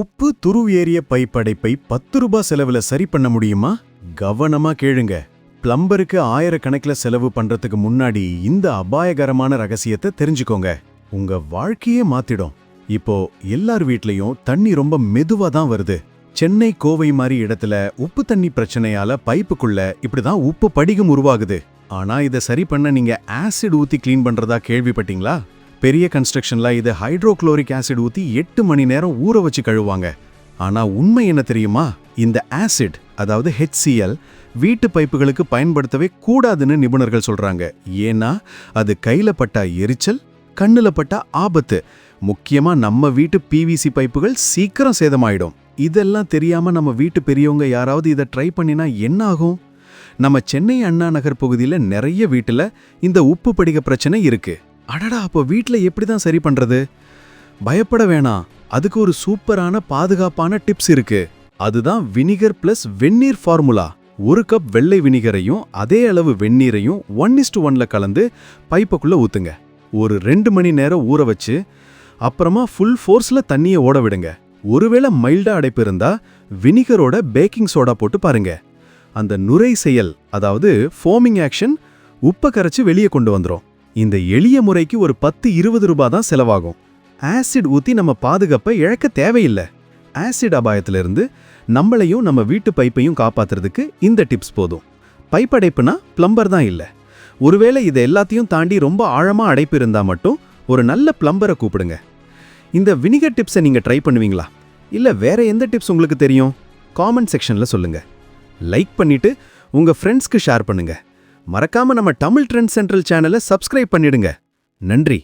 உப்பு துருவேறிய பைப்படைப்பை பத்து ரூபாய் செலவுல சரி பண்ண முடியுமா? கவனமா கேளுங்க. பிளம்பருக்கு ஆயிரக்கணக்கில் செலவு பண்றதுக்கு முன்னாடி இந்த அபாயகரமான ரகசியத்தை தெரிஞ்சுக்கோங்க. உங்க வாழ்க்கையே மாத்திடும். இப்போ எல்லார் வீட்லயும் தண்ணி ரொம்ப மெதுவா தான் வருது. சென்னை கோவை மாதிரி இடத்துல உப்பு தண்ணி பிரச்சனையால பைப்புக்குள்ள இப்படிதான் உப்பு படிகம் உருவாகுது. ஆனா இதை சரி பண்ண நீங்க ஆசிட் ஊத்தி கிளீன் பண்றதா கேள்விப்பட்டீங்களா? பெரிய கன்ஸ்ட்ரக்ஷன்ல இது ஹைட்ரோக்ளோரிக் ஆசிட் ஊத்தி எட்டு மணி நேரம் ஊற வச்சு கழுவாங்க ஆனா உண்மை என்ன தெரியுமா? இந்த ஆசிட் அதாவது ஹெச்சிஎல் வீட்டு பைப்புகளுக்கு பயன்படுத்தவே கூடாதுன்னு நிபுணர்கள் சொல்றாங்க. ஏன்னா அது கையில பட்டா எரிச்சல் கண்ணில் பட்டா ஆபத்து. முக்கியமா நம்ம வீட்டு பிவிசி பைப்புகள் சீக்கிரம் சேதமாயிடும். இதெல்லாம் தெரியாம நம்ம வீட்டு பெரியவங்க யாராவது இதை ட்ரை பண்ணினா என்ன ஆகும்? நம்ம சென்னை அண்ணா நகர் பகுதியில் நிறைய வீட்டில் இந்த உப்பு படிக பிரச்சனை இருக்குது அடடா அப்போ வீட்டில் எப்படி தான் சரி பண்ணுறது பயப்பட வேணாம். அதுக்கு ஒரு சூப்பரான பாதுகாப்பான டிப்ஸ் இருக்கு. அதுதான் வினிகர் பிளஸ் வெந்நீர் ஃபார்முலா. ஒரு கப் வெள்ளை வினிகரையும் அதே அளவு வெந்நீரையும் ஒன் இஸ்டு ஒன்ல கலந்து பைப்புக்குள்ளே ஊற்றுங்க ஒரு ரெண்டு மணி நேரம் ஊற வச்சு அப்புறமா ஃபுல் ஃபோர்ஸில் தண்ணியை ஓட விடுங்க. ஒருவேளை மைல்டாக அடைப்பு இருந்தால் வினிகரோட பேக்கிங் சோடா போட்டு பாருங்க. அந்த நுரை செயல் அதாவது ஃபோமிங் ஆக்ஷன் உப்பை கரைச்சி வெளியே கொண்டு வந்துடும் இந்த எளிய முறைக்கு ஒரு பத்து இருபது ரூபா தான் செலவாகும். ஆசிட் ஊத்தி நம்ம பாதுகாப்பை இழக்க தேவையில்லை. ஆசிட் அபாயத்திலிருந்து நம்மளையும் நம்ம வீட்டு பைப்பையும் காப்பாத்துறதுக்கு இந்த டிப்ஸ் போதும். பைப்படைப்புனா பிளம்பர் தான் இல்லை. ஒருவேளை இதை எல்லாத்தையும் தாண்டி ரொம்ப ஆழமாக அடைப்பு இருந்தால் மட்டும் ஒரு நல்ல பிளம்பரை கூப்பிடுங்க. இந்த வினிகர் டிப்ஸை நீங்கள் ட்ரை பண்ணுவீங்களா? இல்லை வேற எந்த டிப்ஸ் உங்களுக்கு தெரியும்? காமெண்ட் செக்ஷனில் சொல்லுங்கள் லைக் பண்ணிவிட்டு உங்கள் ஃப்ரெண்ட்ஸ்க்கு ஷேர் பண்ணுங்கள் மறக்காம நம்ம தமிழ் ட்ரெண்ட் சென்ட்ரல் சேனலை சப்ஸ்கிரைப் பண்ணிடுங்க. நன்றி.